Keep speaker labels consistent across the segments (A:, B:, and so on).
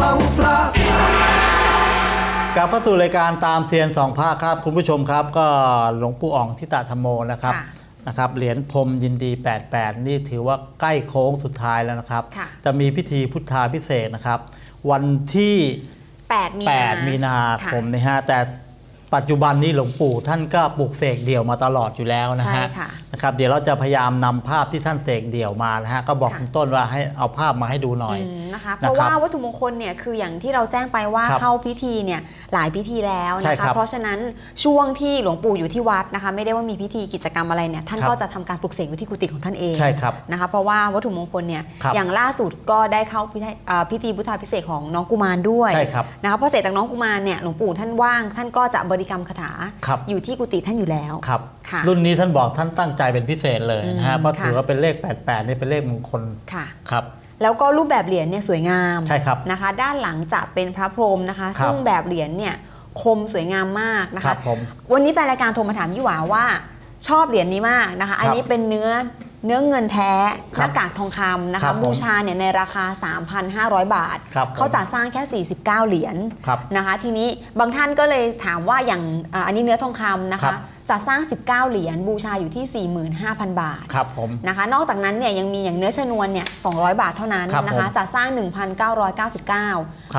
A: สองพระ
B: กลับเข้าสู่รายการตามเซียนสองภาคครับ คุณผู้ชมครับก็หลวงปู่อ่องทิตาธรรมโมนะครับ
C: ค่ะ
B: นะครับเหรียญพรหมยินดี 88 นี่ถือว่าใกล้โค้งสุดท้ายแล้วนะครับ
C: ค่ะ
B: จะมีพิธีพุทธาพิเศษกนะครับ วันที่
C: 8 มีนา
B: 8 มีนา
C: ค่ะ
B: คมนะฮะแต่ ปัจจุบันนี้หลวงปู่ท่านก็ปลูกเสกเดี่ยวมาตลอดอยู่แล้วนะ
C: ใช่
B: ฮะ
C: ค่ะ
B: นะครับเดี๋ยวเราจะพยายามนำภาพที่ท่านเสกเดี่ยวมานะฮะก็บอก
C: ค่ะ
B: คุณต้นว่าให้เอาภาพมาให้ดูหน่อย
C: อืมนะคะเพ
B: นะครับ
C: ราะว่าวัตถุมงคลเนี่ยคืออย่างที่เราแจ้งไปว่า
B: ครับ
C: เข้าพิธีเนี่ยหลายพิธีแล้ว
B: ใช่
C: นะ
B: ครั
C: คะ
B: บ
C: เพราะฉะนั้นช่วงที่หลวงปู่อยู่ที่วัดนะคะไม่ได้ว่ามีพิธีกิจกรรมอะไรเนี่ยท่าน
B: ครับ
C: ก็จะทำการปลุกเสกอยู่ที่กุฏิของท่านเอง
B: ใช่ครับ
C: นะคะเพราะว่าวัตถุมงคลเนี่ย
B: ครับ
C: อย่างล่าสุดก็ได้เข้าพิธีอ่าพิธีพุทธาพิเศษกของน้องกุมารด้วย
B: ใช่ครับ
C: นะคะพอเสร็จจากน้องกุมารเนี่ยหลวงปู่ท่านว่างท่านก็จะบริกรรมคาถา
B: ครับ
C: อยู่ที่กุฏิท่านอยู่แล้ว
B: ครับ
C: ค่ะ
B: รุ่นนี้ท่านบอกท่านตั้งใจเป็นพิเศษเลยนะฮะ
C: อืม
B: เพราะ
C: ค่ะ
B: ถือว่าเป็นเลข 88นี่เป็นเลขมงคล
C: ค่ะ
B: ครับ
C: แล้วก็รูปแบบเหรียญเนี่ยสวยงาม
B: ใช่ครับ
C: นะคะ ด้านหลังจะเป็นพระพรหมนะคะ
B: ครับ
C: ซึ่งแบบเหรียญเนี่ยคมสวยงามมากนะ
B: ครั
C: คะ
B: บผม
C: วันนี้แฟนรายการโทรมาถามยี่หวาว่า ชอบเหรียญนี้มากนะคะ อันนี้เป็นเนื้อ เนื้อเงินแท้
B: ค
C: ห
B: รับ
C: น้ากากทองคำนะ
B: ครั
C: คะ
B: บผม
C: บูชาเนี่ยในราคา 3,500 บาท
B: ครับผม
C: เขาจัดสร้างแค่ 49 เหรียญ
B: ครับ
C: นะคะ ทีนี้บางท่านก็เลยถามว่าอย่างอ่าอันนี้เนื้อทองคำนะ
B: ครั
C: คะ
B: บ
C: จัดสร้าง 19 เหรียญบูชาอยู่ที่ 45,000 บาท
B: ครับผม
C: นะคะนอกจากนั้นเนี่ยยังมีอย่างเนื้อชนวนเนี่ย200 บาทเท่านั้น
B: ครับ
C: นะคะ
B: ผม
C: จะสร้าง
B: ครับ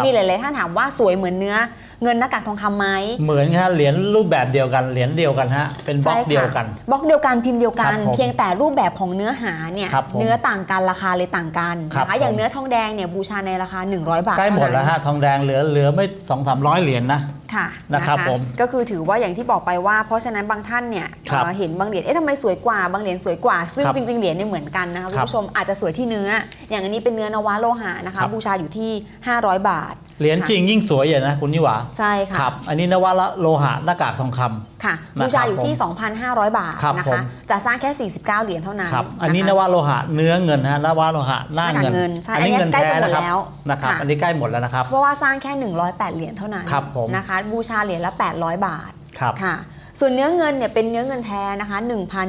C: 1,999มีหลาย ๆ ท่านถามว่าสวยเหมือนเนื้อ เงินหน้ากากทองคำไหม
B: เหมือนฮะเหรียญรูปแบบเดียวกันเหรียญเดียวกันฮะเป็นบล็อก
C: ใช่ค่ะ
B: เดียวกัน
C: บล็อกเดียวกันพิมพ์เดียวกัน
B: ครับผม
C: เพียงแต่รูปแบบของเนื้อหาเนี่ย
B: ครับผม
C: เนื้อต่างกันราคาเลยต่างกัน
B: ครับ
C: นะคะอย่าง
B: ผม
C: เนื้อทองแดงเนี่ยบูชาในราคา 100 บาท
B: ใกล้หมด
C: เท่านั้น
B: แล้วฮะทองแดงเหลือเหลือไม่สองสามร้อยเหรียญนะ
C: ค่ะ
B: นะครับผม
C: ก็คือถือว่าอย่างที่บอกไปว่า เพราะฉะนั้นบางท่านเนี่ย
B: ครับ
C: เอ่อเห็นบางเหรียญเอ๊ะทำไมสวยกว่าบางเหรียญสวยกว่า ซึ่ง
B: ครับ
C: จริงๆเหรียญเนี่ยเหมือนกันนะคะคุณ
B: ครับ
C: ผู้ชมอาจจะสวยที่เนื้อ อย่างอันนี้เป็นเนื้อนวะโลหะนะ
B: ครั
C: คะ
B: บ
C: บูชาอยู่ที่ 500 บาท
B: เหรียญจริงยิ่งสวยอย่างนะคุณนิหวา
C: ใช่ค่ะ
B: ครับอันนี้นวะละโลหะหน้ากากทองคำ
C: ค่ะ
B: นะครับ
C: บูชาอยู่ที่ 2,500 บาท
B: ครับ
C: นะ
B: ผ
C: คะ
B: ม
C: จะสร้างแค่ 49 เหรียญเท่านั้น
B: ครับอันนี้ะน
C: คะ
B: วะโลหะเนื้อเงินฮะนวะโลหะหน้า
C: หน้ากาก
B: เงิน
C: เงินใช่
B: อันนี้
C: อันนี้
B: เงิน
C: ใกล้
B: แท้
C: จะหมด
B: นะครับ
C: แล้ว
B: นะครับ
C: ค่ะ
B: อันนี้ใกล้หมดแล้วนะครับ
C: เพราะว่าสร้างแค่ 108 เหรียญเท่านั้น
B: ครับผม
C: นะคะบูชาเหรียญละ 800 บาท
B: ครับ
C: ค่ะส่วนเนื้อเงินเนี่ยเป็นเนื้อเงินแท้นะคะ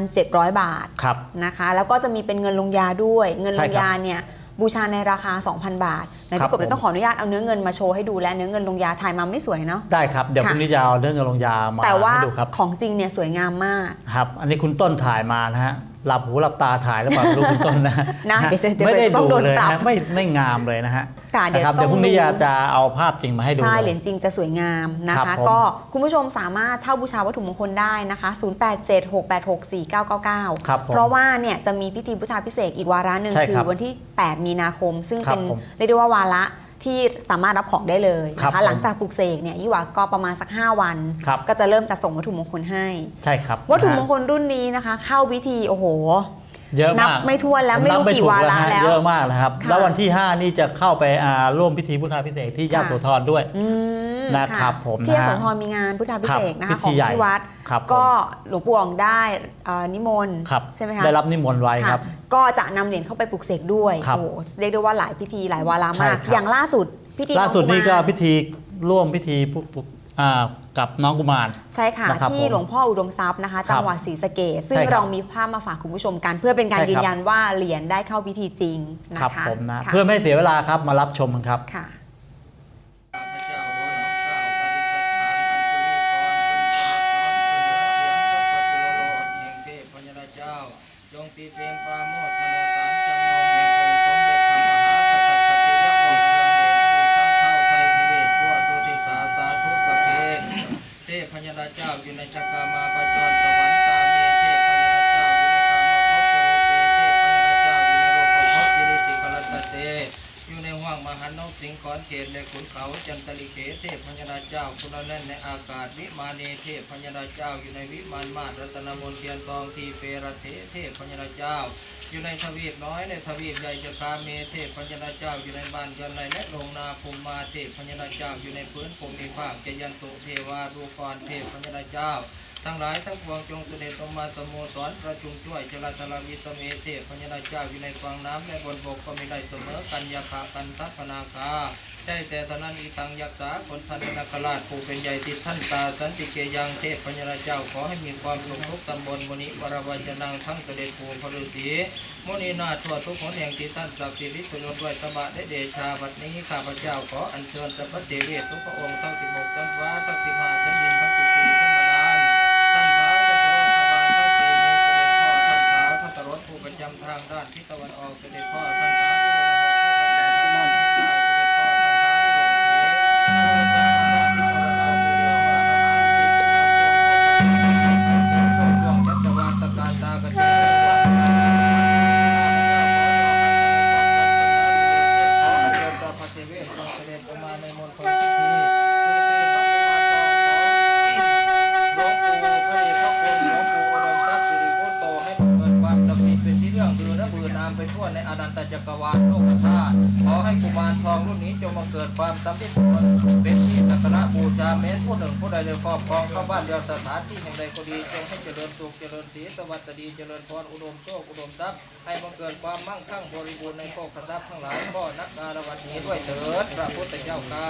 C: 1,700 บาท
B: ครับ
C: นะคะ แล้วก็จะมีเป็นเงินลงยาด้วย เงินล
B: ใช่
C: ง
B: ครับ
C: ยาเนี่ย บูชาในราคา 2,000 บาทไหน
B: ครับ
C: พี่กบเดี๋ยวต้อง
B: ผม
C: ขออนุญาตเอาเนื้อเงินมาโชว์ให้ดูและเนื้อเงินลงยาถ่ายมาไม่สวยเนาะ
B: ได้ครับเดี๋ยว
C: ค่ะ
B: พรุ่งนี้จะเอาเรื่องเงินลงยามา
C: แต่ว่า
B: ให้ดูครับ
C: ของจริงเนี่ยสวยงามมาก
B: ครับ อันนี้คุณต้นถ่ายมานะฮะ หลับหูหลับตาถ่ายหรือเปล่าไม่รู้คุณต้นนะ
C: นะ
B: ฮ
C: เดี๋ยวเดี๋ยว
B: ไม่ได้
C: ต้อ
B: ดู
C: งโดน
B: เลย
C: ปรับ
B: นะไม่ไม่งามเลยนะฮะ
C: ค่ะเดี๋ยว
B: นะครับ
C: ต้อง
B: เดี๋ยวพรุ่งนี้
C: ดู
B: จะจะเอาภาพจริงมาให้ดู
C: ใช่
B: เลย
C: เหรียญจริงจะสวยงามนะ
B: ครั
C: คะ
B: บผม
C: ก็คุณผู้ชมสามารถเช่าบูชาวัตถุมงคลได้นะคะ 0876864999
B: ครับผม
C: เพราะว่าเนี่ยจะมีพิธีพุทธาพิเศษกอีกวาระหนึ่ง
B: ใช่
C: คื
B: ครั
C: อบวันที่ 8 มีนาคม ซึ่ง
B: ครับ
C: เป็น
B: ผม
C: เรียกได้ว่าวาระ ที่สามารถรับของได้เลย
B: ครับ
C: นะคะ
B: ผม
C: หลังจากปลุกเสกเนี่ยยี่หวาก็ประมาณสัก 5 วัน
B: ครับ
C: ก็จะเริ่มจะส่งวัตถุมงคลให้
B: ใช่ครับ
C: วัตถุมง
B: นะฮะ
C: คลรุ่นนี้นะคะ เข้าพิธีโอ้โห
B: เยอะ
C: นั
B: มา
C: บ
B: ก
C: ไม่ถ้วนแล้ว
B: ผ
C: ไม่รู้
B: นับ
C: กี่
B: ถู
C: วาระ
B: ฮ
C: แล้ว
B: เยอะมากนะครับ
C: ค่ะ
B: แล้ววันที่ 5 นี่จะเข้าไปอ่าร่วมพิธีพุทธาพิเศษกที่ยะ
C: ค่ะ
B: โสธรด้วย
C: อืม
B: นะครับผม
C: ที่
B: นะฮะ
C: ยโสธรมีงานพุทธาพิเศษกนะ
B: ครั
C: คะ
B: บ
C: ของ
B: พิธีใหญ่
C: ที่วัด
B: ครับ
C: ก็
B: ผม
C: หลวงปู่อ๋องได้เอ่อนิมนต์
B: ครับ
C: ใช่ไหมคะ
B: ได้รับนิมนต์ไว้
C: ค่ะ
B: ครับ
C: ก็จะนำเหรียญเข้าไปปลุกเสกด้วย
B: ครับ
C: โอ้โหเรียกได้ว่าหลายพิธีหลายวาระ
B: ใช่
C: มาก
B: ครับ
C: อย่างล่าสุดพิธี
B: ล่าสุดนี่ก็
C: องมร
B: พิธีร่วมพิธีพุพุอ่ากับน้องกุมาร
C: ใช่ค่ะ
B: นะครับ
C: ที่
B: ผม
C: หลวงพ่ออุดมทรัพย์นะคะ
B: ครับ
C: จังหวัดศรีสะเกษซึ่ง
B: ใช่ครับ
C: เรามีภาพมาฝากคุณผู้ชมกัน เพื่อเป็นการ
B: ใช่ครับ
C: ยืนยันว่าเหรียญได้เข้าพิธีจริงนะ
B: ครั
C: คะ
B: บผมนะ
C: ค่
B: เพื่อไม่ให้เสียเวลาครับมารับชมกันครับ
D: มานีเทพพญาเจ้า อยู่ในวิมานมาตรัตนมนเทียนทองทีเปรเทเทพพญาเจ้า อยู่ในทวีปน้อยในทวีปใหญ่จะกาเมเทพพญาเจ้า อยู่ในบ้านเรือนในและลงนาภูมิมาเทพพญาเจ้า อยู่ในพื้นภูมิภาคเจยันตุเทวาดูกรเทพพญาเจ้าทั้งหลายทั้งปวงจงเสด็จลงมาสโมสรประชุมช่วยจราจรวิสเมเทพพญาเจ้าอยู่ในกวางน้ำและบนบกก็มีได้เสมอกันยาคากันทัพนาคา ได้แต่ตอนนั้นอีตังยักษาคนทันนาคราชผู้เป็นใหญ่ติดท่านตาสันติเกยังเทพพญาเจ้าขอให้มีความสุขทุกตำบลมณีวรวัจนังทั้งเสด็จภูพฤษีมณีนาถทั่วทุกคนแห่งที่ท่านสักดิ์สิทธิ์ประโยชน์ด้วยตบะได้เดชาบัดนี้ข้าพเจ้าขออัญเชิญสัพพเทเวศทุกพระองค์ทั้งสิบหกทั้งฟ้าทั้งสิบห้าทั้งดินทั้งสิ เม้ผู้หนึ่งผู้ใดเลยครอบครองเข้าบ้านเรือนสถานที่แห่งใดก็ดีจงให้เจริญสุขเจริญศรีสวัสดีเจริญพรอุดมโชคอุดมทรัพย์ให้บังเกิดความมั่งคั่งบริบูรณ์ในโภคทรัพย์ทั้งหลายก็นักการวันนี้ด้วยเถิดพระพุทธเจ้าข้า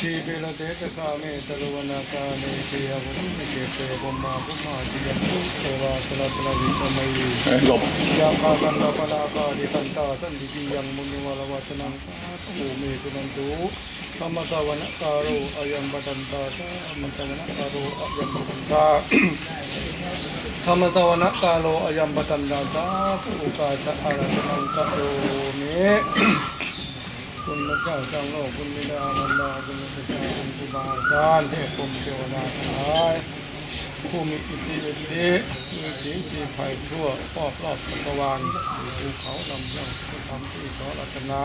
A: ทีเปรเตตกาเมตรวนาคาเนเทียวุฒิเกเตปมาภุมาจิยมุเทวาสลัตระวิสมัย
E: หลบ
A: ยาคากันดาปนาคาดิตันตาสันติยังมุนิวรวัชนังสาธุเมตุนันตุธรรมสวนการโรอายัมปตันตาธรรมสวนการโรอายัมปตันตาธรรมสวนการโรอายัมปตันตาสาธุกาชะอารัตนังกะโรเม เจ้าเจ้าโลกคุณบิดามารดาคุณพระเจ้าคุณครูบาอาจารย์เทพพรมเทวดาทั้งหลายผู้มีอิทธิฤทธิ์มีสีสีภัยทั่วรอบรอบจักรวาลภูเขาลำเรื่องพุทธธรรมที่ขอรัตนา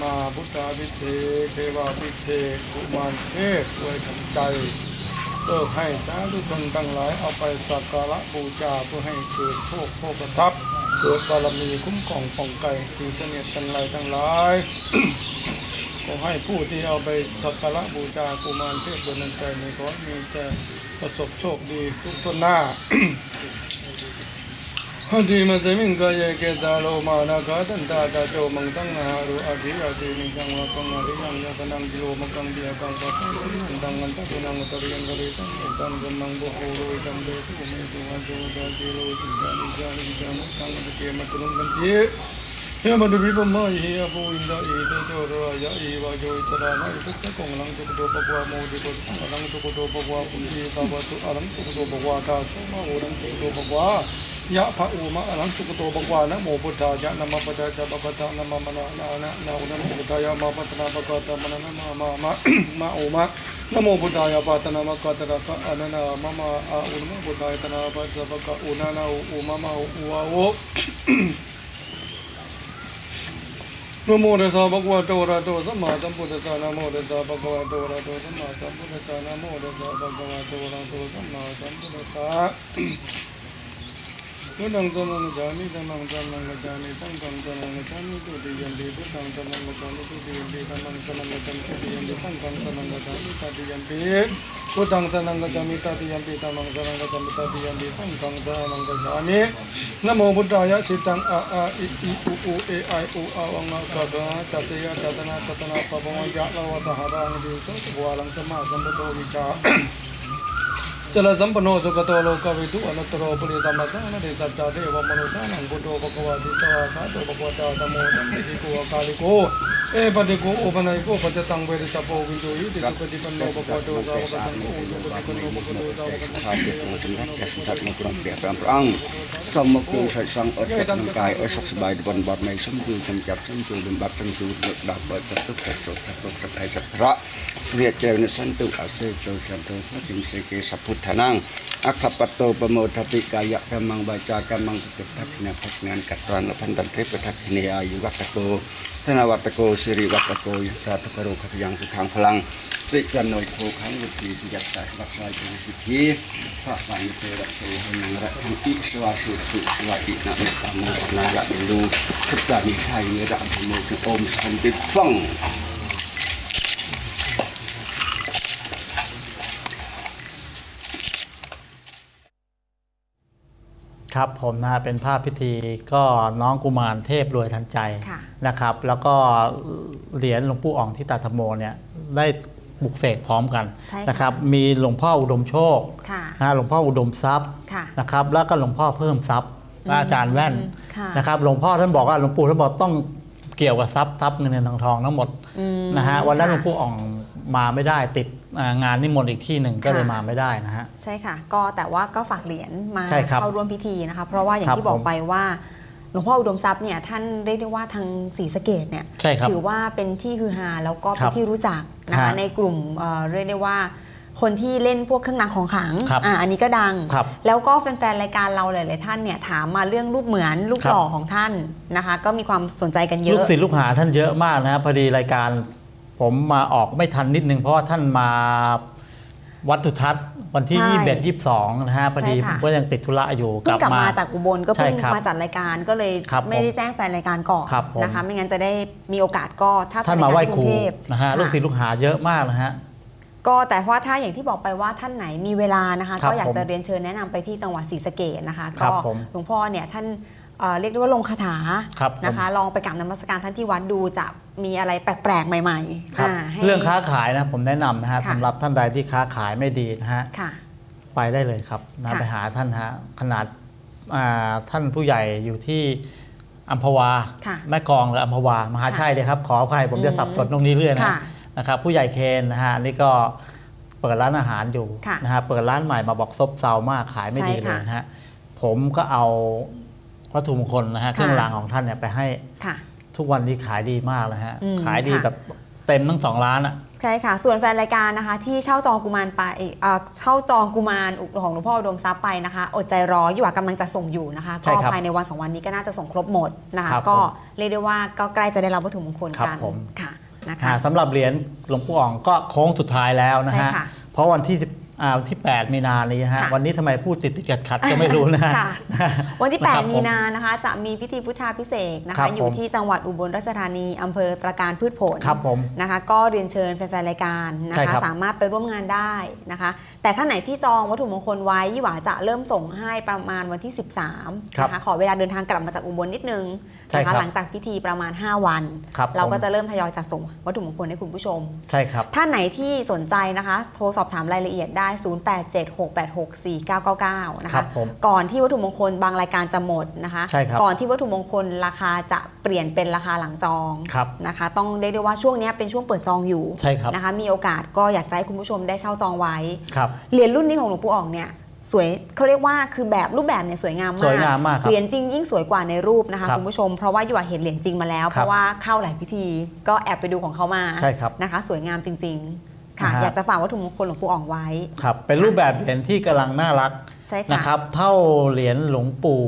A: มาพุทธาพิเศษเทวาพิเศษกุมารเทพอวยทันใจเลิกให้สาธุกชนทั้งหลายเอาไปสักการะบูชาเพื่อให้เกิดโชคโภคทรัพย์ เกิดบารมีคุ้มครองผ่องไก่สิ่งเสนียดทั้งหลายทั้งหลายขอให้ผู้ที่เอาไปสักการะบูชากุมารเทพบนันใจในขอให้มีแต่ประสบโชคดีทุกต้นหน้า ฮันทีมันจมิงกายเกตาโลมานาคาตันตาตาโจมังตังนารุอาทิอาทินิจังวะกังอาริยังยะตังกิโลมังกังเดียกังปัสสังตังกันตะกุนังตะเรียนกะเรตังตังกัมมังบุโหโรตังเดตุเมตุวันโตตะกิโลติจานิจานิจามุตังตะเกมะตุนุงกันเจเฮมันดูวิปมาเฮียปูอินดาเอเตโจรายะเอวาโจอิตรานะอิตุกะกงลังตุกโตปะกวาโมดิโกสังลังตุกโตปะกวาปุญญตาวะตุอรังตุกโตปะกวาตาโสมาโอรังตุกโตปะกวา ยะภะอูมะอรังตุกโตปะกวานะโมพุทธายะนะมะปะจาจะปะปะตะนะมะมะนะนะนะนะอุนะโมพุทธายะมะปะตะนะปะกะตะมะนะนะมะมะมะมะโอมะนะโมพุทธายะปะตะนะมะกะตะนะกะอะนะนะมะมะอะอุนะโมพุทธายะตะนะปะจะปะกะอุนะนะอูมะมะอูวะโอนโมตัสสะภะคะวะโตอะระหะโตสัมมาสัมพุทธัสสะนะโมตัสสะภะคะวะโตอะระหะโตสัมมาสัมพุทธัสสะนะโมตัสสะภะคะวะโตอะระหะโตสัมมาสัมพุทธัสสะ พุทธังธัมมังกัจฉามิธัมมังธัมมังกัจฉามิสังฆังสังฆังกัจฉามิตุติยัมปิพุทธังธัมมังกัจฉามิตุติยัมปิธัมมังสังฆังกั จฉามิตุติยัมปิสังฆังสังฆังกัจฉามิตติยัมปิพุทธังสังฆังกัจฉามิตติยัมปิธัมมังสังฆังกัจฉามิตติยัมปิสังฆังสังฆังกัจามินโมพุทธายะสิตังอาอาอิอิอุอุเอไออุอาวังอะกะกะตัตยะตัตนตัตนะปปะวังยะละวะตะหะรังดิโสตุวาลังสมาสัมปโตวิชาจลสัมปโนสุโตโลกวิทุอนุตตรปุริตมัสสะเดสัจจเทวมนุษย์นังพุทโธภควาติตวาสาโตภควตาธโมตัมปิโกอาคาลิโกเอปฏิโกโอปนัยโกปัจจตังเวริตโปวิโยยิติสุปฏิปันโนภควโตสาวกังโฆสุปฏิปันโนภควโตสาวกังโฆ
E: ข้าเด็กของสมรักแก่สัตว์ในกรุงเปียกพระองค์สมมุติใส่สังอดร่างกายอสุขสบายบนบอดในสมบูรณ์จำจับสมบูรณ์บัตรทั้งสูงดับบิดจับทุกข์ทุกข์ทุกข์ทุกข์ไทยสัพพะเรียกเจริญสันตุอาเซโจชันโตพระจิมเสกสัพพุทธนัทนังอัคคปโตปโมทปิกายะกัมมังบาจากัมมังสุขทักษิพักงานกัตตานพันตันเทปทักษิณีอายุวัตโกธนวัตโกสิริวัตโกยตาทุกโรคขยังสุขังพลังสิกันหน่อยโคขังวุฒิสิจัตตาบักลายเป็นสิทธิพระปัญเทระโตหันังระทังอิสวาสุสุสวาอินะเมตตามุนายะอิลูทุกตานิไทยเนระธรรมโมสุโอมสันติฟัง
B: คครับผมนะฮะเป็นภาพพิธีก็น้องกุมารเทพรวยทันใจ
C: ค่ะ
B: นะครับ แล้วก็เหรียญหลวงปู่อ่องที่ตาธรรมโมเนี่ยได้บุกเสกพร้อมกัน
C: ใช่ค่ะ
B: นะครับ มีหลวงพ่ออุดมโชค
C: ค่ะ
B: นะฮะหลวงพ่ออุดมทรัพย์
C: ค่ะ
B: นะครับ แล้วก็หลวงพ่อเพิ่มทรัพย์และอาจารย์แว่น
C: ค่ะ
B: นะครับ หลวงพ่อท่านบอกว่าหลวงปู่ท่านบอกต้องเกี่ยวกับทรัพย์ทรัพย์เงินเงินทองทองทั้งหมด
C: อืม
B: นะฮะวันนั้นหล
C: ค่ะ
B: วงปู่อ่องมาไม่ได้ติดอ่า งานนิมนต์อีกที่หนึ่งก็เลย
C: ค่ะ
B: มาไม่ได้นะฮะ
C: ใช่ค่ะ ก็แต่ว่าก็ฝากเหรียญมา
B: ใช่ครับ
C: เข้าร่วมพิธีนะคะ เพราะว่าอย่าง
B: ครับ
C: ที่บอก
B: ผม
C: ไปว่าหลวงพ่ออุดมทรัพย์เนี่ยท่านเรียกได้ว่าทางศรีสะเกดเนี่ย
B: ใช่ครับ
C: ถือว่าเป็นที่ฮือฮาแล้วก็
B: ค
C: เป็
B: รั
C: น
B: บ
C: ที่รู้จักนะคะ
B: ฮะ
C: ในกลุ่มเอ่อเรียกได้ว่าคนที่เล่นพวกเครื่องรางของขลัง
B: ครับ
C: อ่าอันนี้ก็ดัง
B: ครับ
C: แล้วก็แฟนๆ รายการเราหลายๆท่านเนี่ยถามมาเรื่องรูปเหมือนรูป
B: ครับ
C: หล่อของท่านนะคะ ก็มีความสนใจกันเย
B: ลูก
C: อะ
B: ศิษย์ลูกหาท่านเยอะมากนะครับพอดีรายการ ผมมาออกไม่ทันนิดนึง เพราะว่าท่านมาวัดตุทัศน์วันที่
C: ใช่
B: 21 22นะฮะพอดี
C: ใช่
B: ผ
C: ค่ะ
B: มก็ยังติดธุระอยู่
C: เพิ่งกลับมาจากอุบลก็เพิ่ง
B: ใช่ครับ
C: มาจัดรายการก็เลย
B: ครับ
C: ไม่ได้แจ้งแฟนรายการก่อน
B: ครับผม
C: นะคะ ไม่งั้นจะได้มีโอกาสก็ถ้า
B: ท่านมาไหว้
C: แฟ
B: ครู
C: รยกรุงเทพ
B: นะฮะ
C: ค่
B: ลูกศิษย์ลูกหาเยอะมากนะฮะ
C: ก็แต่ว่าถ้าอย่างที่บอกไปว่าท่านไหนมีเวลานะคะ
B: ครับ
C: ก็อยาก
B: ผม
C: จะเรียนเชิญแนะนำไปที่จังหวัดศรีสะเกษนะคะ
B: ครั
C: ก็
B: บผม
C: หลวงพ่อเนี่ยท่าน เอ่อเรียกได้ว่าลงคาถา
B: ครับผม
C: นะคะ ลองไปกราบนมัสการท่านที่วัดดูจะมีอะไรแปลกๆ ใหม่ๆ
B: ครับา
C: ให้
B: เรื่องค้าขายนะผมแนะนำนะฮะ
C: ค่ะ
B: สำหรับท่านใดที่ค้าขายไม่ดีนะฮะ
C: ค่ะ
B: ไปได้เลยครับนะ
C: ค่ะ
B: ไปหาท่านฮะขนาดอ่าท่านผู้ใหญ่อยู่ที่อัมพวา
C: ค่ะ
B: แม่กลองหรืออัมพวามหาชัยเลยครับ ขออภัยผมจะสับสนตรงนี้เรื่อยนะ
C: ค่ะ
B: นะครับ ผู้ใหญ่เคนนะฮะนี่ก็เปิดร้านอาหารอยู่
C: ค่ะ
B: นะฮะเปิดร้านใหม่มาบอกซบเซามากขายไม่ดี
C: ใช่
B: เล
C: ค่ะ
B: ยนะฮะผมก็เอา วัตถุมงคลนะฮะเครื่องรางของท่านเนี่ยไปให้
C: ค่ะ
B: ทุกวันนี้ขายดีมากเลยฮะ
C: อืม
B: ขายดี
C: ค่ะ
B: แบบเต็มทั้งสองร้านอะ
C: ใช่ค่ะ ส่วนแฟนรายการนะคะที่เช่าจองกุมารไปเอ่อเช่าจองกุมารของหลวงพ่ออุดมทรัพย์ไปนะคะ อดใจรออยู่ว่ากำลังจะส่งอยู่นะคะ
B: ใช่
C: ก็
B: ครับ
C: ภายในวันสองวันนี้ก็น่าจะส่งครบหมดนะคะ
B: ครับ
C: ก็
B: ผม
C: เรียกได้ว่าก็ใกล้จะได้รับวัตถุมงคล
B: ครับ
C: กัน
B: ผม
C: ค่ะนะคะ
B: อ่าสำหรับเหรียญหลวงปู่อ่องก็โค้งสุดท้ายแล้วนะ
C: ใช่
B: ฮะ
C: ค่ะ
B: เพราะวันที่10อ่า วันที่ 8 มีนานี้นะฮะ
C: ค่ะ
B: วันนี้ทำไมพูดติดติดขัดขัดๆก็ไม่รู้นะฮะ
C: ค่ะวันที่
B: นะครับ
C: 8มีนานะคะ จะมีพิธีพุทธาพิเศษกนะ
B: ครั
C: คะ
B: บ
C: อยู่
B: ผม
C: ที่จังหวัดอุบลราชธานีอำเภอตระการพืชผล
B: ครับผม
C: นะคะก็เรียนเชิญแฟนๆรายการนะ
B: ใช่
C: คะ
B: ครับ
C: สามารถไปร่วมงานได้นะคะ แต่ถ้าไหนที่จองวัตถุมงคลไว้ยี่หวาจะเริ่มส่งให้ประมาณวันที่ 13
B: ครับ
C: นะคะขอเวลาเดินทางกลับมาจากอุบลนิดนึง
B: ใช่
C: นะ
B: ครั
C: คะ
B: บ
C: หลังจากพิธีประมาณ 5 วัน
B: ครับ
C: เราก็
B: ผม
C: จะเริ่มทยอยจัดส่งวัตถุมงคลให้คุณผู้ชม
B: ใช่ครับ
C: ท่านไหนที่สนใจนะคะ โทรสอบถามรายละเอียดได้ 0876864999 นะ
B: ครั
C: คะ
B: บผม
C: ก่อนที่วัตถุมงคลบางรายการจะหมดนะคะ
B: ใช่ครับ
C: ก่อนที่วัตถุมงคลราคาจะเปลี่ยนเป็นราคาหลังจอง
B: ครับ
C: นะคะ ต้องเรียกได้ว่าช่วงนี้เป็นช่วงเปิดจองอยู่
B: ใช่ครับ
C: นะคะมีโอกาสก็อยากจะให้คุณผู้ชมได้เช่าจองไว้
B: ครับ
C: เหรียญรุ่นนี้ของหลวงปู่อ่องเนี่ย สวยเขาเรียกว่าคือแบบรูปแบบเนี่ยสวยงามมาก
B: สวยงามมากครับ
C: เหรียญจริงยิ่งสวยกว่าในรูปนะคะ
B: ครับ
C: คุณผู้ชมเพราะว่าอยู่อะเห็นเหรียญจริงมาแล้ว
B: ครับ
C: เพราะว่าเข้าหลายพิธี ก็แอบไปดูของเขามา
B: ใช่ครับ
C: นะคะ สวยงามจริง ๆ ค่ะ
B: นะฮะ
C: อยากจะฝากวัตถุมงคลหลวงปู่อ่องไว้
B: ครับเป็นรูปแบบเหรียญที่กำลังน่ารัก
C: ใช่ค่ะ
B: นะครับ เท่าเหรียญหลวงปู่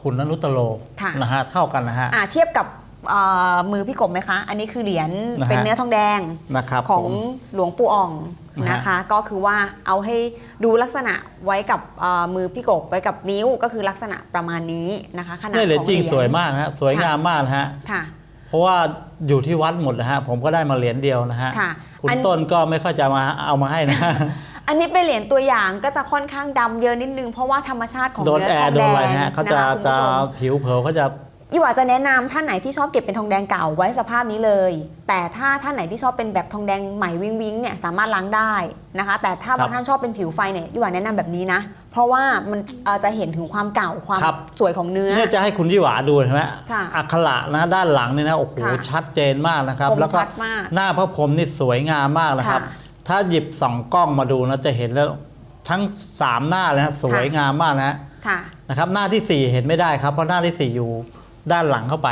B: คุณนรุตโล
C: ค่ะ
B: นะฮะเท่ากันนะฮะ
C: อ่าเทียบกับเอ่อมือพี่กบไหมคะ อันนี้คือเหรียญ
B: นะฮะ
C: เป็นเนื้อทองแดง
B: นะครับ
C: ของ
B: ผม
C: หลวงปู่อ่อง
B: นะฮะ
C: นะคะ ก็คือว่าเอาให้ดูลักษณะไว้กับเอ่อมือพี่กบไว้กับนิ้วก็คือลักษณะประมาณนี้นะคะขนาด
B: เนี่ยเหรียญ
C: ของ
B: จริง
C: เหรียญ
B: สวยมากนะฮะสวยงามมากนะฮะ
C: ค่ะ
B: เพราะว่าอยู่ที่วัดหมดนะฮะผมก็ได้มาเหรียญเดียวนะฮะ
C: ค่ะ
B: คุณ
C: อัน
B: ต้นก็ไม่ค่อยจะมาเอามาให้นะ
C: อันนี้เป็นเหรียญตัวอย่างก็จะค่อนข้างดำเยอะนิดนึงเพราะว่าธรรมชาติของ
B: โดน
C: เนื้อ
B: แอ
C: ทอ
B: ร์
C: ง
B: โด
C: แด
B: น
C: ง
B: อะไรนะฮะเขาจะ
C: นะคะคุณ
B: จะ
C: ผู้ชม
B: ผิวเผลเขาจะ
C: อีหว่าจะแนะนำท่านไหนที่ชอบเก็บเป็นทองแดงเก่าไว้สภาพนี้เลย แต่ถ้าท่านไหนที่ชอบเป็นแบบทองแดงใหม่วิงวิงเนี่ยสามารถล้างได้นะคะ แต่ถ้า
B: ครับ
C: บางท่านชอบเป็นผิวไฟเนี่ยอีหว่าแนะนำแบบนี้นะ เพราะว่ามันเอ่อจะเห็นถึงความเก่าความ
B: ครับ
C: สวยของเนื้อ
B: เนี่ยจะให้คุณยี่หวาดูใช่ไหม
C: ค่ะ
B: อักขระนะด้านหลังนี่นะโอ้โห
C: ค่ะ
B: ชัดเจนมากนะครับ
C: คม
B: แล้วก็
C: ชัดมาก
B: หน้าพระพรหมนี่สวยงามมากนะครับ
C: ค่ะ
B: ถ้าหยิบสองกล้องมาดูนะจะเห็นแล้วทั้งสามหน้าเลยนะสวยงามมากนะฮะ
C: ค่ะ
B: นะครับหน้าที่สี่เห็นไม่ได้ครับเพราะหน้าที่สี่อยู่ ด้านหลังเข้าไป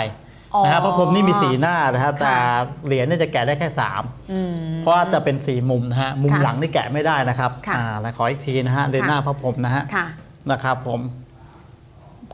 C: อ๋อ
B: นะครับพระพรหมนี่มีสีหน้านะฮะแต่
C: ค่ะ
B: เหรียญเนี่ยจะแกะได้แค่สาม
C: อืม
B: เพราะว่าจะเป็นสีมุมนะฮะมุม
C: ค่ะ
B: หลังนี่แกะไม่ได้นะครับ
C: ค่ะ
B: อ่าแล้วขออีกทีนะฮะเดิน
C: ค่ะ
B: หน้าพระพรหมนะฮะ
C: ค่ะ
B: นะครับผม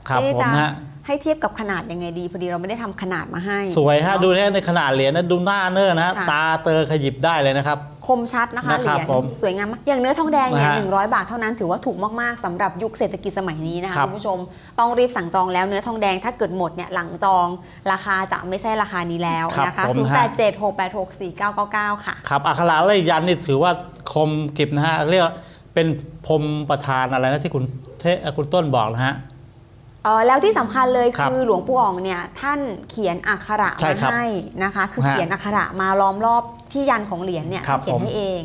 B: ครับ
C: เอ๊ะ
B: ผม
C: จะ
B: นะฮะ
C: ให้เทียบกับขนาดยังไงดีพอดีเราไม่ได้ทำขนาดมาให้
B: สวยฮะ
C: เนอ
B: ดูแค่ในขนาดเหรียญนะดูหน้าเนื้อนะฮะ
C: ค่ะ
B: ตาเตอขยิบได้เลยนะครับ
C: คมชัดนะคะ
B: นะ
C: เห
B: ครั
C: รี
B: บ
C: ยญ
B: ผม
C: สวยงามมากอย่างเนื้อทองแดงเนี่ย
B: นะฮะ
C: หนึ่งร้อยบาทเท่านั้นถือว่าถูกมากๆสำหรับยุคเศรษฐกิจสมัยนี้นะคะ
B: ครับ
C: คุณผู้ชมต้องรีบสั่งจองแล้วเนื้อทองแดงถ้าเกิดหมดเนี่ยหลังจองราคาจะไม่ใช่ราคานี้แล้วนะคะ
B: ผม
C: 0
B: นะฮะ
C: 8 7 6 8 6 4 9 9 9ค่ะ
B: ครับอัคระเลขยันต์นี่ถือว่าคมกริบนะฮะเรียกว่าเป็นพรหมประธานอะไรนะที่คุณเทคุณต้นบอกนะฮะ
C: เอ่อแล้วที่สำคัญเลย
B: ครับ
C: คือหลวงปู่อ๋องเนี่ยท่านเขียนอักขระ
B: ใช่
C: มา
B: ครับ
C: ให้นะคะ คือ
B: ฮะ
C: เขียนอักขระมาล้อมรอบที่ยันของเหรียญเนี่ย
B: ครับ
C: เขียนให้
B: ผม
C: เอง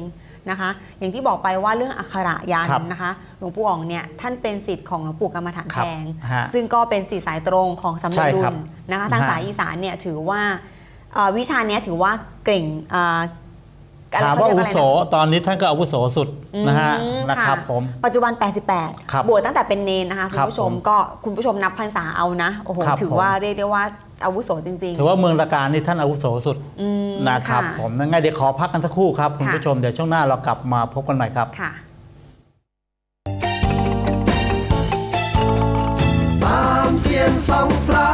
C: นะคะ อย่างที่บอกไปว่าเรื่องอักขระยัน
B: ครับ
C: นะคะ หลวงปู่อ๋องเนี่ยท่านเป็นศิษย์ของหลวงปู่กรรมฐาน
B: ครั
C: แพ
B: บ
C: ง
B: ฮะ
C: ซึ่งก็เป็นศิษย์สายตรงของสำเร็จ
B: ใช่
C: รุ่
B: ครับ
C: นนะคะทาง
B: ฮะ
C: สายอีสานเนี่ยถือว่าเอ่อวิชาเนี้ยถือว่าเก่งเอ่ออะไร
B: ถาม
C: เข
B: ว่า
C: เรีย
B: อา
C: ก
B: วุ
C: อะไร
B: โส
C: นะ
B: ตอนนี้ท่านก็อาวุโสสุดนะฮะ
C: อืม
B: นะครับผม
C: ปัจจุบัน
B: ครับ
C: 88 บวชตั้งแต่เป็นเนนนะคะคุณ
B: ครับ
C: ผู้ชม
B: ผม
C: ก็คุณผู้ชมนับพรรษาเอานะโอ้โห
B: ครับ
C: ถือ
B: ผม
C: ว่าเรียกได้ว่าอาวุโสจริง
B: ถือว่าเมืองละการนี่ท่านอาวุโสสุด
C: ๆอืม
B: นะครับะผมงั้นเดี๋ยวขอพักกันสักครู่ครับคุณ
C: ค่ะ
B: ผู้ชมเดี๋ยวช่วงหน้าเรากลับมาพบกันใหม่ครับ
C: ค่ะ
F: ตามเสียงสองพระ